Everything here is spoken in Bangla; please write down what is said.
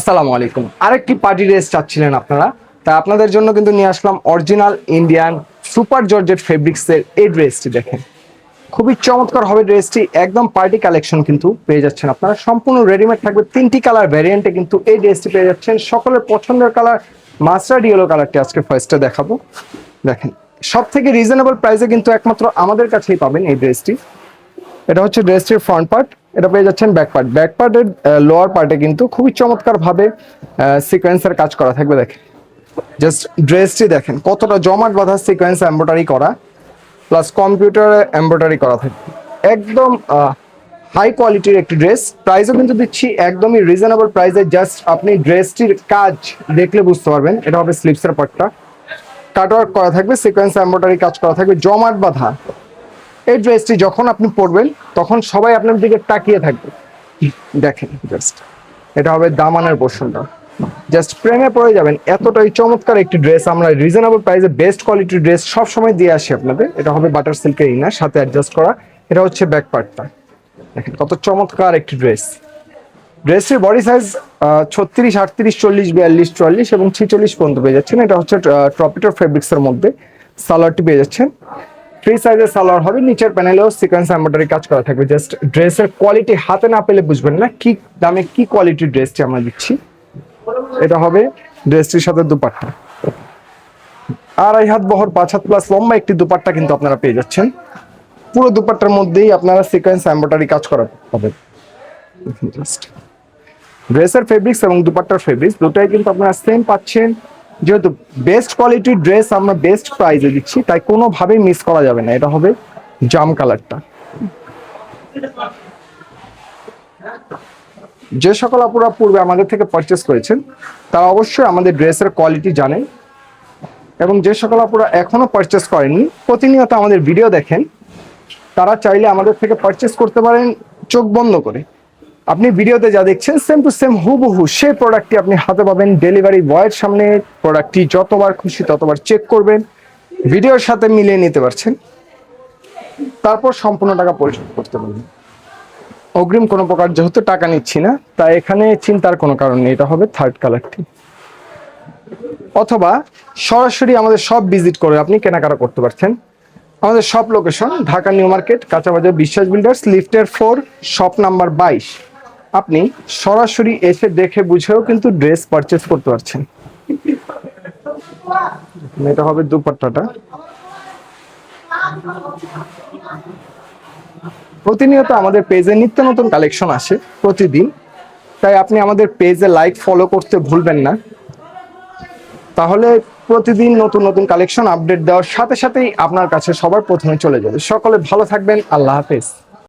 আসসালামু আলাইকুম। আরেকটি পার্টি ড্রেস চাচ্ছিলেন আপনারা, তা আপনাদের জন্য কিন্তু নিয়ে আসলাম অরিজিনাল ইন্ডিয়ান সুপার জর্জেট ফেব্রিক্সের এই ড্রেসটি দেখেন। খুবই চমৎকার হবে ড্রেসটি একদম পার্টি কালেকশন কিন্তু পেয়ে যাচ্ছেন আপনারা। সম্পূর্ণ রেডিমেড থাকবে তিনটি কালার ভ্যারিয়েন্টে কিন্তু এই ড্রেসটি পেয়ে যাচ্ছেন। সকলের পছন্দের কালার মাস্টার্ড ইয়েলো কালারটি আজকে ফার্স্টে দেখাবো। দেখেন সব থেকে রিজনেবল প্রাইসে কিন্তু একমাত্র আমাদের কাছেই পাবেন এই ড্রেসটি এটা হচ্ছে ড্রেসটির ফ্রন্ট পার্ট এটা পেয়ে যাচ্ছেন ব্যাক পার্ট ব্যাক পার্টের লোয়ার পার্টে কিন্তু খুবই চমৎকার ভাবে সিকোয়েন্সের কাজ করা থাকবে, দেখেন। জাস্ট ড্রেসটি দেখেন, কতটা জমাট বাঁধা সিকোয়েন্স এমব্রয়ডারি করা প্লাস কম্পিউটারে এমব্রয়ডারি করা থাকবে। একদম হাই কোয়ালিটির একটি ড্রেস প্রাইসও কিন্তু দিচ্ছি একদমই রিজনেবল প্রাইসে জাস্ট আপনি ড্রেসটির কাজ দেখলে বুঝতে পারবেন। এটা হবে স্লিপসের পার্টটা কাটওয়ার্ক করা থাকবে সিকোয়েন্স এমব্রয়ডারি কাজ করা থাকবে, জমাট বাঁধা। এই ড্রেসটি যখন আপনি পরবেন, তখন সবাই আপনার দিকে তাকিয়ে থাকবে। দেখেন জাস্ট এটা হবে দামানের পোর্শনটা জাস্ট প্রেমে পড়ে যাবেন, এতটাই চমৎকার একটি ড্রেস আমরা রিজনেবল প্রাইসে বেস্ট কোয়ালিটির ড্রেস সব সময় দিয়ে আসি আপনাদের। এটা হবে বাটার সিল্কের ইনার সাথে অ্যাডজাস্ট করা। এটা হচ্ছে ব্যাক পার্টটা দেখেন কত চমৎকার একটি ড্রেস ড্রেসের বডি সাইজ ছত্রিশ, আটত্রিশ, চল্লিশ, বিয়াল্লিশ, চুয়াল্লিশ এবং ছিচল্লিশ পর্যন্ত পেয়ে যাচ্ছেন। এটা হচ্ছে ট্রপিটার ফেব্রিক্সের মধ্যে। সালোয়ারটি পেয়ে যাচ্ছেন। ফ্রি সাইজের সালোয়ার হবে, নিচের প্যানেলেও সিকোয়েন্স এমব্রয়ডারি কাজ করা থাকবে। জাস্ট ড্রেসের কোয়ালিটি হাতে না পেলে বুঝবেন না, কি দামে কি কোয়ালিটির ড্রেসটি আমরা দিচ্ছি। এটা হবে ড্রেসটির সাথে দুপাট্টা। আর আড়াই হাত বহর, পাঁচ হাত প্লাস লম্বা একটি দুপাট্টা কিন্তু আপনারা পেয়ে যাচ্ছেন। পুরো দুপাট্টার মধ্যেই আপনারা সিকোয়েন্স এমব্রয়ডারি কাজ করা হবে। ড্রেসের ফেব্রিক্স এবং দুপাট্টার ফেব্রিক্স দুটাই কিন্তু আপনারা সেম পাচ্ছেন। যেহেতু বেস্ট কোয়ালিটির ড্রেস আমরা বেস্ট প্রাইসে দিচ্ছি, তাই কোনোভাবেই মিস করা যাবে না। এটা হবে জাম কালারটা যে সকল আপুরা পূর্বে আমাদের থেকে পারচেস করেছেন, তারা অবশ্যই আমাদের ড্রেসের কোয়ালিটি জানেন এবং যে সকল আপুরা এখনও পারচেস করেননি, প্রতিনিয়ত আমাদের ভিডিও দেখেন, তারা চাইলে আমাদের থেকে পারচেস করতে পারেন, চোখ বন্ধ করে। আপনি ভিডিওতে যা দেখছেন সেম টু সেম হুবহু সেই প্রোডাক্টটি আপনি হাতে পাবেন ডেলিভারি বয়ের সামনে প্রোডাক্টটি যতবার খুশি ততবার চেক করবেন, ভিডিওর সাথে মিলিয়ে নিতে পারছেন। তারপর সম্পূর্ণ টাকা পরিশোধ করতে পারবেন। অগ্রিম কোনো প্রকার যেহেতু টাকা নিচ্ছি না, তাই এখানে চিন্তার কোনো কারণ নেই, এটা হবে থার্ড কালারটি অথবা সরাসরি আমাদের সব ভিজিট করে আপনি কেনাকাটা করতে পারছেন। আমাদের সব লোকেশন ঢাকা নিউ মার্কেট, কাঁচাবাজার, বিশ্বাস বিল্ডার্স লিফটের ফোর শপ নাম্বার বাইশ। আপনি সরাসরি এসে দেখে বুঝেও কিন্তু ড্রেস পারচেস করতে পারছেন। এটা হবে দুপাট্টাটা। প্রতিনিয়ত আমাদের পেজে নিত্য নতুন কালেকশন আসে প্রতিদিন। তাই আপনি আমাদের পেজে লাইক ফলো করতে ভুলবেন না। তাহলে প্রতিদিন নতুন নতুন কালেকশন আপডেট দেওয়ার সাথে সাথেই আপনার কাছে সবার প্রথমে চলে যাবে। সকলে ভালো থাকবেন, আল্লাহ হাফেজ।